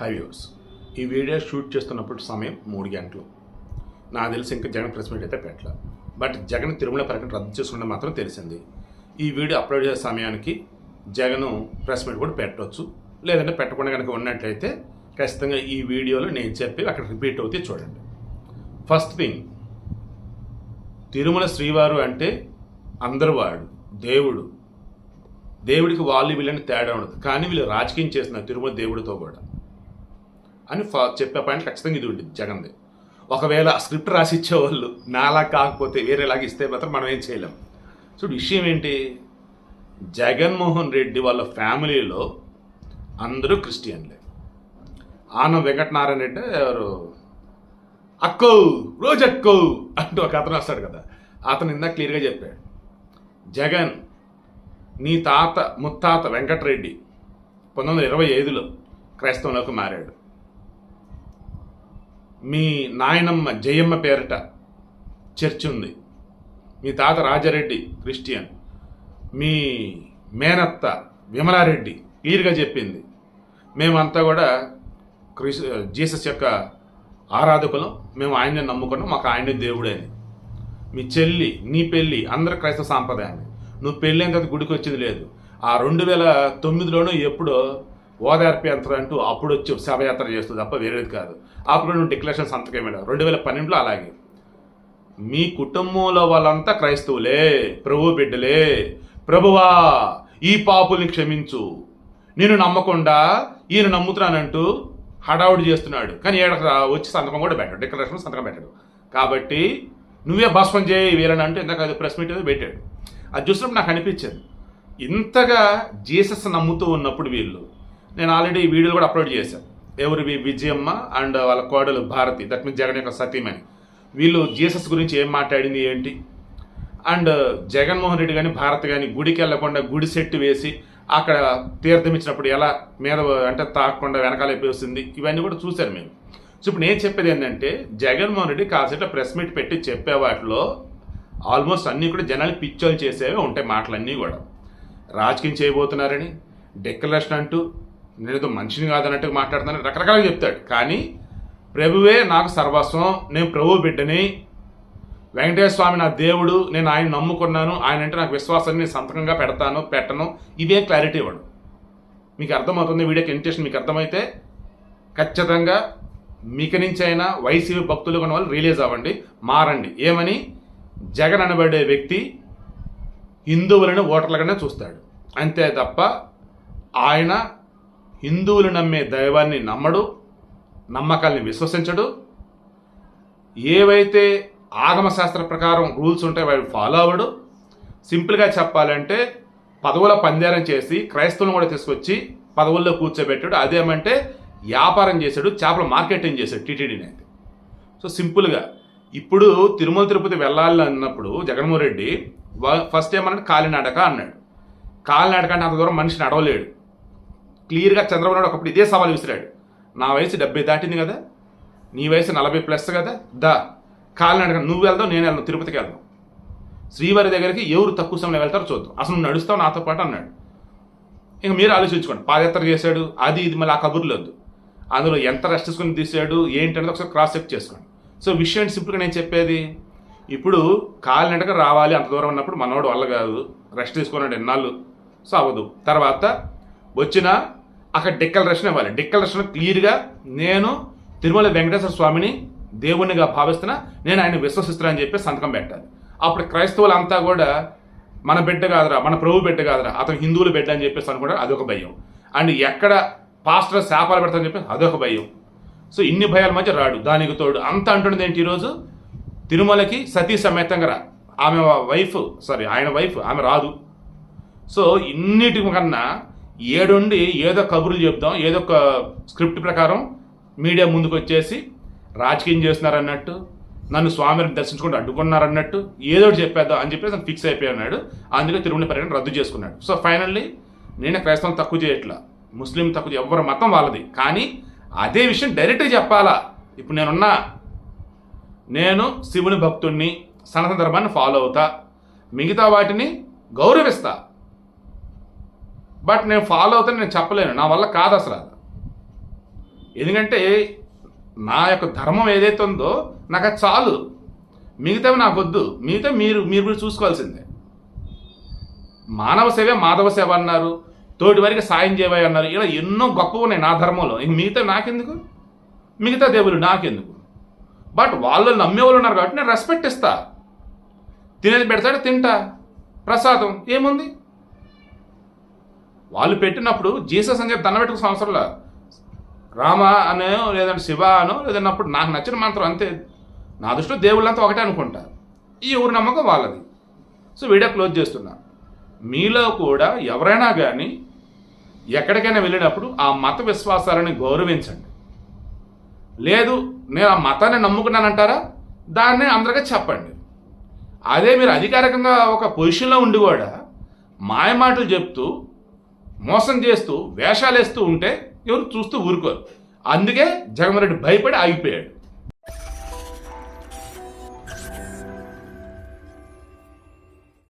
High views ఈ video shoot చేస్తున్నప్పుడు సమయం మూడు గంటలు. నాకు తెలిసి ఇంకా జగన్ ప్రెస్ మీట్ అయితే పెట్టలే. బట్ జగన్ తిరుమల ప్రకటన రద్దు చేసుకుంటే మాత్రం తెలిసింది. ఈ వీడియో అప్లోడ్ చేసే సమయానికి జగన్ ప్రెస్ మీట్ కూడా పెట్టవచ్చు లేదంటే పెట్టకుండా కనుక ఉన్నట్లయితే ఖచ్చితంగా ఈ వీడియోలో నేను చెప్పి అక్కడ రిపీట్ అవుతే చూడండి. ఫస్ట్ థింగ్ తిరుమల శ్రీవారు అంటే అందరివాడు దేవుడు. దేవుడికి వాళ్ళు వీళ్ళని తేడా ఉండదు. కానీ వీళ్ళు రాజకీయం చేస్తున్నారు తిరుమల దేవుడితో కూడా. అని చెప్పే పాయింట్ ఖచ్చితంగా ఇది ఉంటుంది జగన్ది. ఒకవేళ స్క్రిప్ట్ రాసి ఇచ్చేవాళ్ళు నాలా కాకపోతే వేరేలాగా ఇస్తే మాత్రం మనం ఏం చేయలేం. చూడు విషయం ఏంటి? జగన్మోహన్ రెడ్డి వాళ్ళ ఫ్యామిలీలో అందరూ క్రిస్టియన్లే. ఆనం వెంకటనారాయణ రెడ్డి ఎవరు? అక్కో రోజు అక్కో అంటూ ఒక అతను వస్తాడు కదా. అతను ఇందాక క్లియర్గా చెప్పాడు. జగన్ నీ తాత ముత్తాత వెంకటరెడ్డి పంతొమ్మిది వందల ఇరవై ఐదులో క్రైస్తవంలోకి మారాడు. మీ నాయనమ్మ జయమ్మ పేరిట చర్చ్ ఉంది. మీ తాత రాజారెడ్డి క్రిస్టియన్. మీ మేనత్త విమలారెడ్డి క్లియర్గా చెప్పింది. మేమంతా కూడా క్రిస్ జీసస్ యొక్క ఆరాధకులం. మేము ఆయన్ని నమ్ముకున్నాం. మాకు ఆయనే దేవుడే అని మీ చెల్లి నీ పెళ్ళి అందరు క్రైస్తవ సాంప్రదాయాన్ని. నువ్వు పెళ్ళి అయిన తర్వాత గుడికి వచ్చింది లేదు. ఆ రెండు వేల తొమ్మిదిలోనూ ఎప్పుడో ఓదార్పు యంత్రం అంటూ అప్పుడు వచ్చి శవయాత్ర చేస్తుంది తప్ప వేరేది కాదు. అప్పుడు నువ్వు డిక్లరేషన్ సంతకం వెళ్ళావు రెండు వేల పన్నెండులో అలాగే. మీ కుటుంబంలో వాళ్ళంతా క్రైస్తవులే ప్రభు బిడ్డలే. ప్రభువా ఈ పాపుల్ని క్షమించు. నేను నమ్మకుండా ఈయన నమ్ముతున్నానంటూ హడావుడి చేస్తున్నాడు. కానీ ఏడ వచ్చి సంతకం కూడా పెట్టాడు. డిక్లరేషన్ సంతకం పెట్టాడు. కాబట్టి నువ్వే భస్మం చేయి వీరని అంటే ఇందాక అది ప్రెస్ మీట్ పెట్టాడు. అది చూసినప్పుడు నాకు అనిపించింది. ఇంతగా జీసస్ నమ్ముతూ ఉన్నప్పుడు వీళ్ళు నేను ఆల్రెడీ ఈ వీడియోలు కూడా అప్లోడ్ చేశాను. ఎవరివి విజయమ్మ అండ్ వాళ్ళ కోడలు భారతి దట్ మీన్స్ జగన్ యొక్క సతీమణి. వీళ్ళు జీసస్ గురించి ఏం మాట్లాడింది ఏంటి? అండ్ uh, జగన్మోహన్ రెడ్డి కానీ భారత్ కానీ గుడికి వెళ్ళకుండా గుడి సెట్ వేసి అక్కడ తీర్థం ఇచ్చినప్పుడు ఎలా మీద అంటే తాకకుండా వెనకాల వస్తుంది? ఇవన్నీ కూడా చూశారు మేము. సో ఇప్పుడు నేను చెప్పేది ఏంటంటే జగన్మోహన్ రెడ్డి కాసేట ప్రెస్ మీట్ పెట్టి చెప్పే వాటిలో ఆల్మోస్ట్ అన్నీ కూడా జనాలు పిచ్చోలు చేసేవే ఉంటాయి మాటలన్నీ కూడా. రాజకీయం చేయబోతున్నారని డిక్లరేషన్ అంటూ నేనేదో మనిషిని కాదన్నట్టు మాట్లాడుతున్నాను రకరకాలుగా చెప్తాడు. కానీ ప్రభువే నాకు సర్వస్వం నేను ప్రభు బిడ్డని వెంకటేశ్వర స్వామి నా దేవుడు నేను ఆయన నమ్ముకున్నాను ఆయన అంటే నాకు విశ్వాసాన్ని సంతకంగా పెడతాను పెట్టను. ఇదే క్లారిటీ ఇవ్వడు. మీకు అర్థమవుతుంది వీడియోకి ఇంటెషన్ మీకు అర్థమైతే? ఖచ్చితంగా మీకు నుంచి అయినా వైసీపీ భక్తులు ఉన్న వాళ్ళు రిలీజ్ అవ్వండి మారండి. ఏమని? జగన్ అనబడే వ్యక్తి హిందువులను ఓటర్లుగానే చూస్తాడు. అంతే తప్ప ఆయన హిందువులు నమ్మే దైవాన్ని నమ్మడు నమ్మకాల్ని విశ్వసించడు. ఏవైతే ఆగమశాస్త్ర ప్రకారం రూల్స్ ఉంటాయి వాడు ఫాలో అవ్వడు. సింపుల్గా చెప్పాలంటే పదవుల పందేరం చేసి క్రైస్తవులను కూడా తీసుకొచ్చి పదవుల్లో కూర్చోబెట్టాడు. అదేమంటే వ్యాపారం చేశాడు చేపల మార్కెటింగ్ చేశాడు టీటీడీని అయితే. సో సింపుల్గా ఇప్పుడు తిరుమల తిరుపతి వెళ్ళాలి అన్నప్పుడు జగన్మోహన్ రెడ్డి ఫస్ట్ ఏమన్నాడు? కాలినడక అన్నాడు. కాలినడక అంటే అంత దూరం మనిషి నడవలేడు. క్లియర్గా చంద్రబాబు నాయుడు ఒకప్పుడు ఇదే సవాల్ విసిరాడు. నా వయసు డెబ్బై దాటింది కదా నీ వయసు నలభై ప్లస్ కదా దా. కాలినడక నువ్వు వెళ్దాం నేను వెళ్దాం తిరుపతికి వెళ్దాం. శ్రీవారి దగ్గరికి ఎవరు తక్కువ సమయంలో వెళ్తారో చూద్దాం. అసలు నువ్వు నడుస్తావు నాతో పాటు అన్నాడు. ఇంక మీరు ఆలోచించుకోండి. పాదయాత్ర చేశాడు అది ఇది మళ్ళీ ఆ కబుర్లు వద్దు. అందులో ఎంత రెస్ట్ తీసుకుని తీసాడు ఏంటనేది ఒకసారి క్రాస్ చెక్ చేసుకోండి. సో విషయం సింపుల్గా నేను చెప్పేది ఇప్పుడు కాలినడక రావాలి అంత దూరం ఉన్నప్పుడు మనోడు వల్ల కాదు రెస్ట్ తీసుకున్నాడు ఎన్నాళ్ళు సో అవ్వదు. తర్వాత వచ్చిన అక్కడ డిక్లరేషన్ ఇవ్వాలి. డిక్లరేషన్ క్లియర్గా నేను తిరుమల వెంకటేశ్వర స్వామిని దేవునిగా భావిస్తున్నా నేను ఆయన విశ్వసిస్తున్నానని చెప్పి సంతకం పెట్టాలి. అప్పుడు క్రైస్తవులంతా కూడా మన బిడ్డ కాదురా మన ప్రభు బిడ్డ కాదురా అతను హిందువుల బిడ్డ అని చెప్పేసి అనుకుంటారు అదొక భయం. అండ్ ఎక్కడ పాస్టర్ శాపాలు పెడతాని చెప్పి అదొక భయం. సో ఇన్ని భయాల మధ్య రాడు దానికి తోడు. అంత అంటున్నది ఏంటి ఈరోజు? తిరుమలకి సతీ సమేతంగా రా. ఆమె వైఫ్ సారీ ఆయన వైఫ్ ఆమె రాదు. సో ఇన్నిటి కన్నా ఏడుండి ఏదో కబుర్లు చెప్దాం ఏదో ఒక స్క్రిప్ట్ ప్రకారం మీడియా ముందుకు వచ్చేసి రాజకీయం చేస్తున్నారన్నట్టు నన్ను స్వామిని దర్శించుకుంటూ అడ్డుకున్నారన్నట్టు ఏదో చెప్పేద్దాం అని చెప్పేసి ఫిక్స్ అయిపోయి అందుకే తిరుమల పర్యటన రద్దు చేసుకున్నాడు. సో ఫైనల్లీ నేనే క్రైస్తవం తక్కువ చేయట్లా. ముస్లిం తక్కువ ఎవరి మతం వాళ్ళది. కానీ అదే విషయం డైరెక్ట్గా చెప్పాలా. ఇప్పుడు నేనున్నా. నేను శివుని భక్తుణ్ణి సనాతన ధర్మాన్ని ఫాలో అవుతా. మిగతా వాటిని గౌరవిస్తా. బట్ నేను ఫాలో అవుతాను నేను చెప్పలేను. నా వల్ల కాదు అసలు అది. ఎందుకంటే నా యొక్క ధర్మం ఏదైతే ఉందో నాకు అది చాలు. మిగతావి నాకు వద్దు. మిగతా మీరు మీరు కూడా చూసుకోవాల్సిందే. మానవ సేవే మాధవ సేవ అన్నారు. తోటి వారికి సాయం చేయవై అన్నారు. ఇలా ఎన్నో గొప్ప ఉన్నాయి నా ధర్మంలో. ఇంక మిగతా నాకెందుకు? మిగతా దేవుడు నాకెందుకు? బట్ వాళ్ళు నమ్మేవాళ్ళు ఉన్నారు కాబట్టి నేను రెస్పెక్ట్ ఇస్తా. తినేది పెడతాడు తింటా. ప్రసాదం ఏముంది? వాళ్ళు పెట్టినప్పుడు జీసస్ అని చెప్పి దండ సంవత్సరంలో రామ అనో లేదంటే శివ అనో లేదన్నప్పుడు నాకు నచ్చిన మంత్రం అంతే. నా దృష్టిలో దేవుళ్ళంతా ఒకటే అనుకుంటా. ఈ ఊరి నమ్మకం వాళ్ళది. సో వీడియో క్లోజ్ చేస్తున్నా. మీలో కూడా ఎవరైనా కానీ ఎక్కడికైనా వెళ్ళినప్పుడు ఆ మత విశ్వాసాలని గౌరవించండి. లేదు నేను ఆ మతాన్ని నమ్ముకున్నానంటారా? దాన్ని అందరికీ చెప్పండి. అదే మీరు అధికారికంగా ఒక పొజిషన్లో ఉండి కూడా మాయమాటలు చెప్తూ మోసం చేస్తూ వేషాలు వేస్తూ ఉంటే ఎవరు చూస్తూ ఊరుకోరు. అందుకే జగన్మోహన్ రెడ్డి భయపడి ఆగిపోయాడు.